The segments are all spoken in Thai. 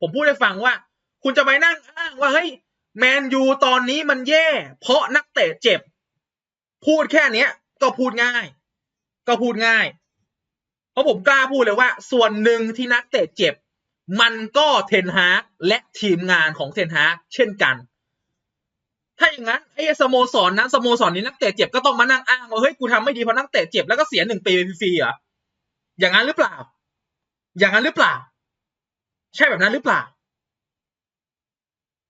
ผมพูดให้ฟังว่า คุณจะไปนั่งอ้างว่าเฮ้ยแมนยูตอนนี้มันแย่ เพราะนักเตะเจ็บ พูดแค่เนี้ย ก็พูดง่าย ก็พูดง่าย เพราะผมกล้าพูดเลยว่า ส่วนหนึ่งที่นักเตะเจ็บ มันก็เทนฮากและทีมงานของเทนฮากเช่นกัน ถ้าอย่างนั้นไอ้สโมสรนั้นสโมสรนนี้นักเตะเจ็บก็ต้องมานั่งอ้างว่าเฮ้ยกูทำไม่ดีเพราะนักเตะเจ็บแล้วก็เสียหนึ่งปีฟรีๆเหรออย่างนั้นหรือเปล่า อย่างนั้นหรือเปล่า ใช่แบบนั้นหรือเปล่า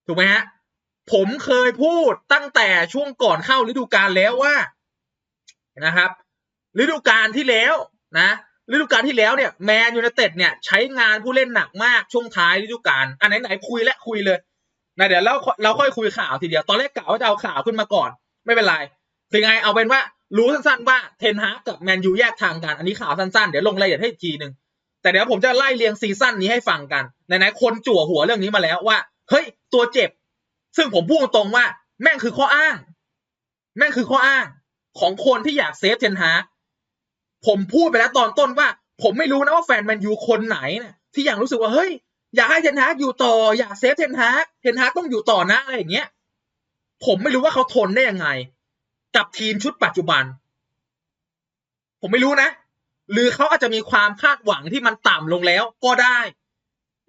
ถูกไหมฮะ ผมเคยพูดตั้งแต่ช่วงก่อนเข้าฤดูกาลแล้วว่านะครับ ฤดูกาลที่แล้วนะฤดูกาลที่แล้วเนี่ยแมนยูไนเต็ดเนี่ยใช้งานผู้เล่นหนักมากช่วงท้ายฤดูกาลอันไหนไหนคุยและคุยเลยนะเดี๋ยวเราเราค่อยคุยข่าวทีเดียว ตอนแรกกะว่าจะเอาข่าวขึ้นมาก่อน ไม่เป็นไรถึงไงเอาเป็นว่ารู้สั้นๆว่าเทนฮากกับแมนยูแยกทางกัน อันนี้ข่าวสั้นๆ เดี๋ยวลงรายละเอียดให้อีกทีหนึ่ง แต่เดี๋ยวผมจะไล่เรียงซีซั่นนี้ให้ฟังกันไหนๆคนจั่วหัวเรื่องนี้มาแล้วว่าเฮ้ยตัวเจ็บ ซึ่งผมพูดตรงๆว่า แม่งคือข้ออ้าง แม่งคือข้ออ้าง ของคนที่อยากเซฟเทนฮาผมพูดไปแล้วตอนต้นว่า ผมไม่รู้นะว่าแฟนแมนยูคนไหนเนี่ยที่ยังรู้สึกว่าเฮ้ยอยากให้เทนฮาอยู่ต่ออยากเซฟเทนฮาเทนฮาต้องอยู่ต่อนะอะไรอย่างเงี้ยผมไม่รู้ว่าเขาทนได้ยังไง กับทีมชุดปัจจุบัน ผมไม่รู้นะ หรือเขาอาจจะมีความคาดหวังที่มันต่ำลงแล้วก็ได้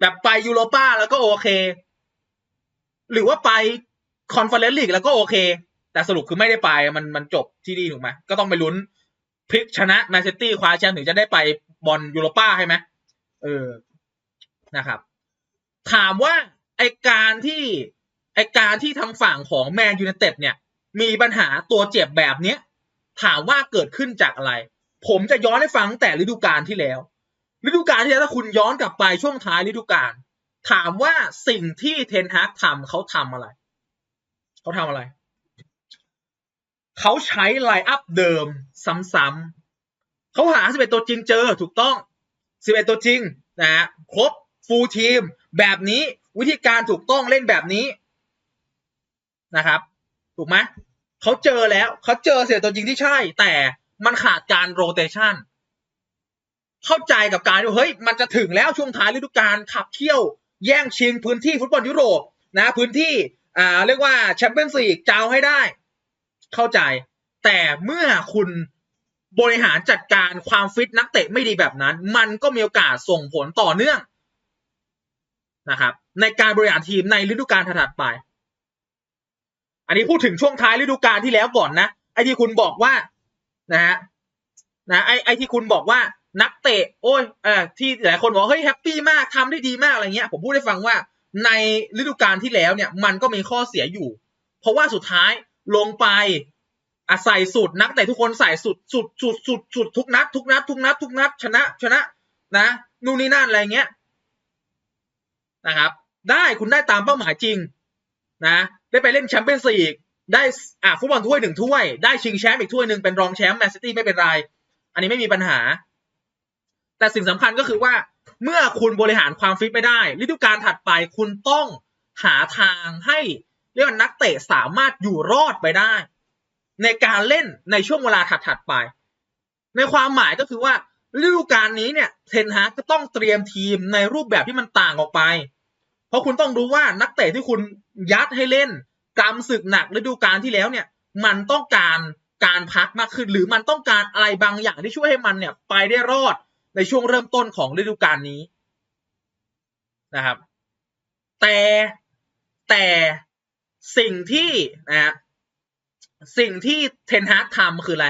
แบบไปยูโรป้าแล้วก็โอเค หรือว่าไปคอนเฟอเรนซ์ลีกแล้วก็โอเค แต่สรุปคือไม่ได้ไปมันมันจบที่นี่ถูกไหมก็ต้องไปลุ้นพลิกชนะแมนเชสเตอร์คว้าแชมป์ถึงจะได้ไปบอลยูโรป้าใช่ไหมเออนะครับ ถามว่าไอการที่ไอการที่ทางฝั่งของแมนยูไนเต็ดเนี่ย มีปัญหาตัวเจ็บแบบเนี้ย ถามว่าเกิดขึ้นจากอะไร ผมจะย้อนให้ฟังแต่ฤดูกาลที่แล้ว ฤดูกาลที่แล้วถ้าคุณย้อนกลับไปช่วงท้ายฤดูกาลถามว่าสิ่งที่เทนฮากทำเขาทำอะไร เขาทำอะไร เขาใช้ไลน์อัพเดิมซ้ำๆเขาหา 11 ตัวจริงเจอถูกต้อง 11 ตัวจริงนะฮะครบฟูลทีม แบบนี้วิธีการถูกต้องเล่นแบบนี้นะครับ ถูกไหมเขาเจอแล้วเขาเจอเสียตัวจริงที่ใช่ แต่ มันขาดการโรเตชันเข้าใจกับการว่เฮ้ยมันจะถึงแล้วช่วงท้ายฤดูกาลขับเที่ยวแย่งชิงพื้นที่ฟุตบอลยุโรปนะ พื้นที่อ่าเรียกว่าแชมเปี้ยนส์ลีกจะเอาให้ได้ เข้าใจ แต่เมื่อคุณบริหารจัดการความฟิตนักเตะไม่ดีแบบนั้น มันก็มีโอกาสส่งผลต่อเนื่องนะครับ ในการบริหารทีมในฤดูกาลถัดไป อันนี้พูดถึงช่วงท้ายฤดูกาลที่แล้วก่อนนะไอ้ที่คุณบอกว่า นะฮะนะไอไอที่คุณบอกว่านักเตะ โอ้ยเออที่หลายคนบอกเฮ้ยแฮปปี้มากทำได้ดีมากอะไรเงี้ย ผมพูดให้ฟังว่าในฤดูกาลที่แล้วเนี่ยมันก็มีข้อเสียอยู่ เพราะว่าสุดท้ายลงไปอาใส่สุดนักแต่ทุกคนใส่สุดสุดสุดสุดสุดทุกนัด ทุกนัด ทุกนัด ทุกนัด ชนะชนะนะนู่นนี่นั่นอะไรเงี้ยนะครับ ได้คุณได้ตามเป้าหมายจริงนะ ได้ไปเล่นแชมเปี้ยนส์ลีก ได้อะฟุตบอลถ้วยหนึ่งถ้วย ได้ชิงแชมป์อีกถ้วยหนึ่งเป็นรองแชมป์แมนซิตี้ไม่เป็นไร อันนี้ไม่มีปัญหา แต่สิ่งสำคัญก็คือว่าเมื่อคุณบริหารความฟิตไม่ได้ฤดูกาลถัดไปคุณต้องหาทางให้เรียกว่านักเตะสามารถอยู่รอดไปได้ ในการเล่นในช่วงเวลาถัดๆไป ในความหมายก็คือว่าฤดูกาลนี้เนี่ยเทนฮากก็ต้องเตรียมทีมในรูปแบบที่มันต่างออกไป เพราะคุณต้องรู้ว่านักเตะที่คุณยัดให้เล่น กำศึกหนักฤดูกาลที่แล้วเนี่ย มันต้องการการพักมากขึ้น หรือมันต้องการอะไรบางอย่างที่ช่วยให้มันเนี่ย ไปได้รอดในช่วงเริ่มต้นของฤดูกาลนี้นะครับ แต่แต่สิ่งที่นะฮะสิ่งที่เทนฮากทำคืออะไร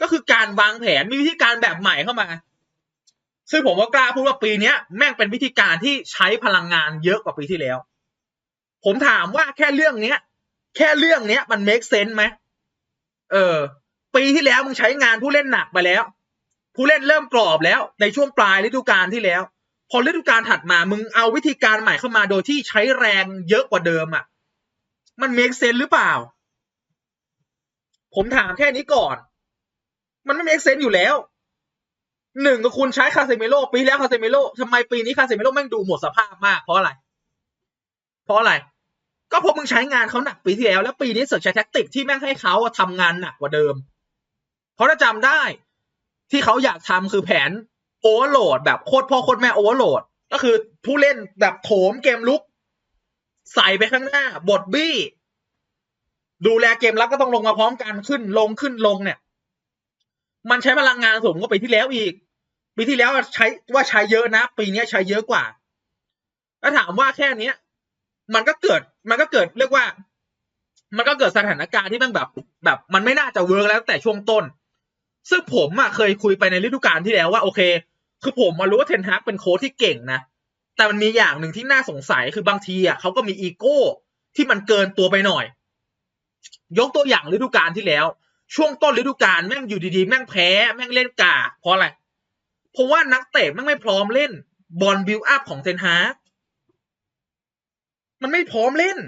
ก็คือการวางแผนมีวิธีการแบบใหม่เข้ามา ซึ่งผมว่ากล้าพูดว่าปีนี้แม่งเป็นวิธีการที่ใช้พลังงานเยอะกว่าปีที่แล้ว ผมถามว่าแค่เรื่องเนี้ย แค่เรื่องเนี้ย มัน make sense ไหมเออ ปีที่แล้วมึงใช้งานผู้เล่นหนักไปแล้ว ผู้เล่นเริ่มกรอบแล้ว ในช่วงปลายฤดูกาลที่แล้ว พอฤดูกาลถัดมามึงเอาวิธีการใหม่เข้ามาโดยที่ใช้แรงเยอะกว่าเดิมอะ มัน make sense หรือเปล่า ผมถามแค่นี้ก่อน มันไม่ make sense อยู่แล้วหนึ่งก็คุณใช้คาเซมิโลปีที่แล้วคาเซมิโลทำไมปีนี้คาเซมิโลแม่งดูหมดสภาพมากเพราะอะไร เพราะอะไร ก็เพราะมึงใช้งานเขาหนักปีที่แล้ว แล้วปีนี้เสือกใช้แท็กติกที่แม่งให้เขาทำงานหนักกว่าเดิม เพราะถ้าจำได้ที่เขาอยากทำคือแผนโอเวอร์โหลดแบบโคตรพ่อโคตรแม่โอเวอร์โหลด ก็คือผู้เล่นแบบโถมเกมลุก ใส่ไปข้างหน้าบทบี้ ดูแลเกมรับก็ต้องลงมาพร้อมกันขึ้นลงขึ้นลงเนี่ย มันใช้พลังงานสูงกว่าปีที่แล้วอีก ปีที่แล้วใช้ว่าใช้เยอะนะ ปีนี้ใช้เยอะกว่าถ้าถามว่าแค่เนี้ย มันก็เกิดมันก็เกิดเรียกว่า มันก็เกิดสถานการณ์ที่มันแบบ แบบมันไม่น่าจะเวิร์กแล้วตั้งแต่ช่วงต้น ซึ่งผมอะเคยคุยไปในฤดูกาลที่แล้วว่าโอเค คือผมมารู้ว่าเทนฮากเป็นโค้ชที่เก่งนะแต่มันมีอย่างหนึ่งที่น่าสงสัยคือบางทีอะเขาก็มีอีโก้ที่มันเกินตัวไปหน่อย ยกตัวอย่างฤดูกาลที่แล้ว ช่วงต้นฤดูกาลแม่งอยู่ดีๆแม่งแพ้แม่งเล่นกาเพราะอะไรเพราะว่านักเตะแม่งไม่พร้อมเล่นบอลบิวอัพของเทนฮาก มันไม่พร้อมเล่น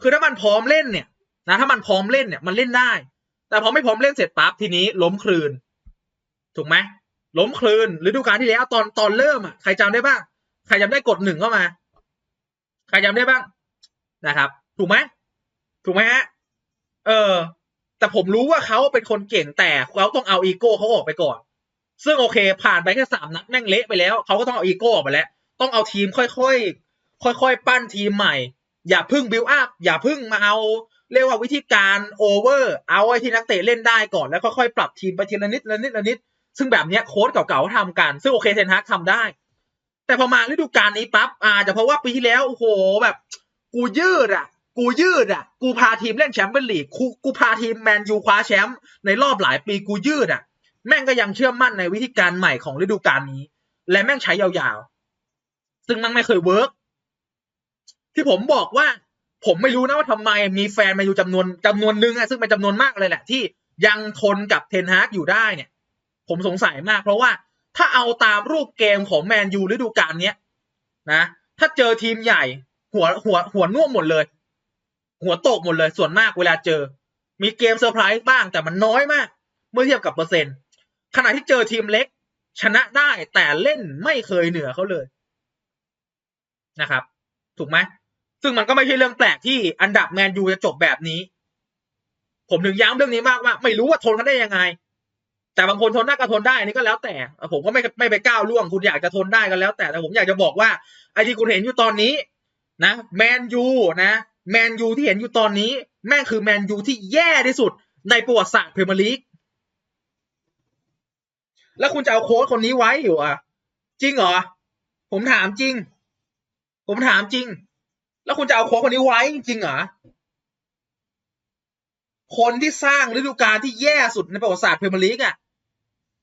คือถ้ามันพร้อมเล่นเนี่ยนะถ้ามันพร้อมเล่นเนี่ยมันเล่นได้ แต่พอไม่พร้อมเล่นเสร็จปั๊บทีนี้ล้มคลืน ถูกไหมล้มคลืนฤดูกาลที่แล้วตอนตอนเริ่มอะใครจำได้บ้างใครจำได้กดหนึ่งเข้ามา ใครจำได้บ้างนะครับ ถูกไหมถูกไหมฮะเออ แต่ผมรู้ว่าเขาเป็นคนเก่งแต่เขาต้องเอาอีโก้เขาออกไปก่อน ซึ่งโอเค ผ่านไปแค่สามนัดแม่งเละไปแล้วเขาก็ต้องเอาอีโก้ออกไปแล้ว ต้องเอาทีมค่อยๆ ค่อยๆ ปั้นทีมใหม่ อย่าพึ่งบิวอัพอย่าพึ่งมาเอา เรียกว่าวิธีการโอเวอร์เอาไอ้ที่นักเตะเล่นได้ก่อนแล้วค่อยๆ ปรับทีมไปทีละนิดละนิดละนิด ซึ่งแบบเนี้ยโค้ชเก่าๆทำกัน ซึ่งโอเคเทนฮากทำได้ แต่พอมาฤดูกาลนี้ปั๊บอาจจะเพราะว่าปีที่แล้วโอ้โหแบบ กูยืดอะกูยืดอะ กูพาทีมเล่นแชมเปี้ยนลีกกูกูพาทีมแมนยูคว้าแชมป์ในรอบหลายปีกูยืดอะ แม่งก็ยังเชื่อมั่นในวิธีการใหม่ของฤดูกาลนี้ และแม่งใช้ยาวๆ ซึ่งมันไม่เคยเวิร์ก ที่ผมบอกว่าผมไม่รู้นะว่าทำไมมีแฟนมาอยู่จำนวนจำนวนหนึ่งอะซึ่งเป็นจำนวนมากเลยแหละที่ยังทนกับเทนฮากอยู่ได้เนี่ย ผมสงสัยมากเพราะว่าถ้าเอาตามรูปเกมของแมนยูฤดูกาลเนี้ยนะถ้าเจอทีมใหญ่ หัวหัวหัวน่วมหมดเลย หัวตกหมดเลยส่วนมากเวลาเจอ มีเกมเซอร์ไพรส์บ้างแต่มันน้อยมาก เมื่อเทียบกับเปอร์เซ็นต์ขณะที่เจอทีมเล็ก ชนะได้แต่เล่นไม่เคยเหนือเขาเลยนะครับ ถูกไหม ซึ่งมันก็ไม่ใช่เรื่องแปลกที่อันดับแมนยูจะจบแบบนี้ ผมถึงย้ำเรื่องนี้มากว่า ไม่รู้ว่าทนกันได้ยังไง แต่บางคนทนได้ก็ทนได้นี่ก็แล้วแต่ ผมก็ไม่ไม่ไปก้าวล่วง คุณอยากจะทนได้ก็แล้ว แต่แต่ผมอยากจะบอกว่าไอ้ที่คุณเห็นอยู่ตอนนี้ นะแมนยูนะแมนยูที่เห็นอยู่ตอนนี้ แม่งคือแมนยูที่แย่ที่สุด ในประวัติศาสตร์พรีเมียร์ลีกแล้วคุณจะเอาโค้ชคนนี้ไว้อยู่อะ จริงเหรอ ผมถามจริง ผมถามจริง แล้วคุณจะเอาโค้ชคนนี้ไว้จริงเหรอคนที่สร้างฤดูกาลที่แย่สุดในประวัติศาสตร์พรีเมียร์ลีกอะ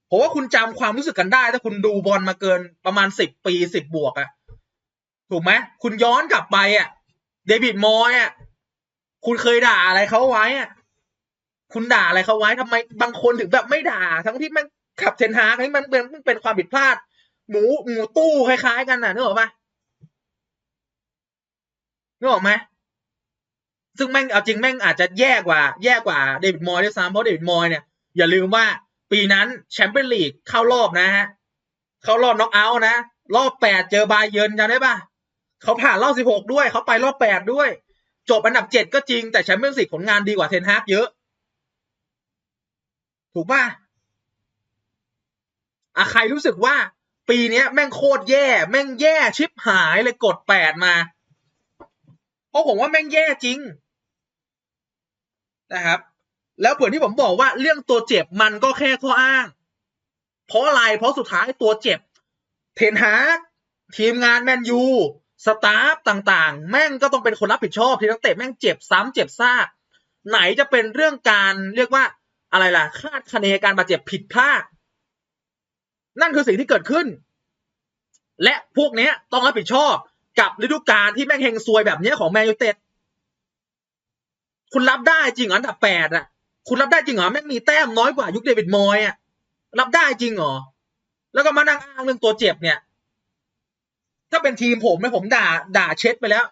ผมว่าคุณจำความรู้สึกกันได้ ถ้าคุณดูบอลมาเกินประมาณสิบปีสิบบวกอะถูกไหมคุณย้อนกลับไปอะ เดวิดมอยอะคุณเคยด่าอะไรเขาไว้อะคุณด่าอะไรเขาไว้ทำไมบางคนถึงแบบไม่ด่า ทั้งที่มันขับเทนฮากนี่มันเป็นมันเป็นความผิดพลาด หมูหมูตู้คล้ายๆกันน่ะนึกออกปะ นึกออกไหมซึ่งแม่งเอาจริงแม่งอาจจะแย่กว่า แย่กว่าเดวิดมอยด้วยซ้ำเพราะเดวิดมอยเนี่ยอย่าลืมว่าปีนั้นแชมเปี้ยนลีกเข้ารอบนะฮะ เข้ารอบน็อกเอาท์นะ รอบแปดเจอบาเยิร์นจำได้ปะเขาผ่านรอบสิบหกด้วย เขาไปรอบแปดด้วย จบอันดับเจ็ดก็จริงแต่แชมเปี้ยนส์ลีกผลงานดีกว่าเทนฮากเยอะ ถูกปะอะใครรู้สึกว่า ปีนี้แม่งโคตรแย่ แม่งแย่ชิบหายเลยกดแปดมา ราะผมว่าแม่งแย่จริงนะครับ แล้วเผื่อที่ผมบอกว่าเรื่องตัวเจ็บมันก็แค่ข้ออ้าง เพราะอะไร เพราะสุดท้ายตัวเจ็บ เทนฮากทีมงานแมนยูสตาฟต่างๆ แม่งก็ต้องเป็นคนรับผิดชอบที่นักเตะแม่งเจ็บซ้ำเจ็บซาก ไหนจะเป็นเรื่องการเรียกว่าอะไรล่ะ คาดคะเนการบาดเจ็บผิดพลาด นั่นคือสิ่งที่เกิดขึ้น และพวกเนี้ยต้องรับผิดชอบ กับฤดูกาลที่แม่งเฮงซวยแบบเนี้ยของแมนยูเต็ดคุณรับได้จริงเหรออันดับแปดอะ คุณรับได้จริงเหรอแม่งมีแต้มน้อยกว่ายุคเดวิดมอยอะ รับได้จริงเหรอแล้วก็มานั่งอ้างเรื่องตัวเจ็บเนี่ย ถ้าเป็นทีมผมเนี่ยผมด่า ด่าเช็ดไปแล้ว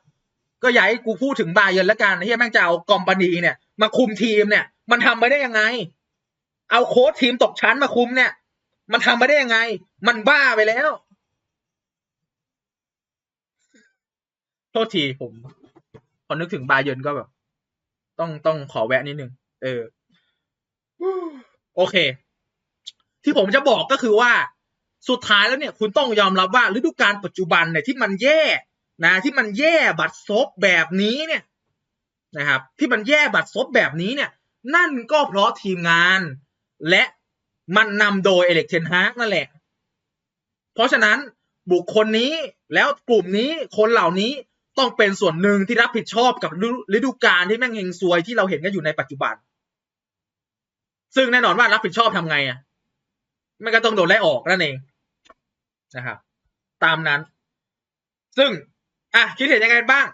ก็อย่าให้กูพูดถึงบาเยนแล้วกันที่แม่งจะเอากอมปานีเนี่ย มาคุมทีมเนี่ย มันทำไปได้ยังไง เอาโค้ชทีมตกชั้นมาคุมเนี่ย มันทำไปได้ยังไง มันบ้าไปแล้ว โทษทีผมพอนึกถึงบาเยินก็แบบ ต้องต้องขอแวะนิดนึง เออ โอเค ที่ผมจะบอกก็คือว่าสุดท้ายแล้วเนี่ย คุณต้องยอมรับว่าฤดูกาลปัจจุบันเนี่ยที่มันแย่ นะ ที่มันแย่บัดซบแบบนี้เนี่ยนะครับ ที่มันแย่บัดซบแบบนี้เนี่ย นั่นก็เพราะทีมงาน และมันนำโดยเอเล็กเทนฮากนั่นแหละ เพราะฉะนั้นบุคคลนี้แล้วกลุ่มนี้คนเหล่านี้ ต้องเป็นส่วนหนึ่งที่รับผิดชอบกับฤดูกาลที่แม่งเฮงซวยที่เราเห็นกันอยู่ในปัจจุบัน ซึ่งแน่นอนว่ารับผิดชอบทำไงอะมันก็ต้องโดนไล่ออกนั่นเองนะครับตามนั้น ซึ่งอะคิดเห็นยังไงบ้าง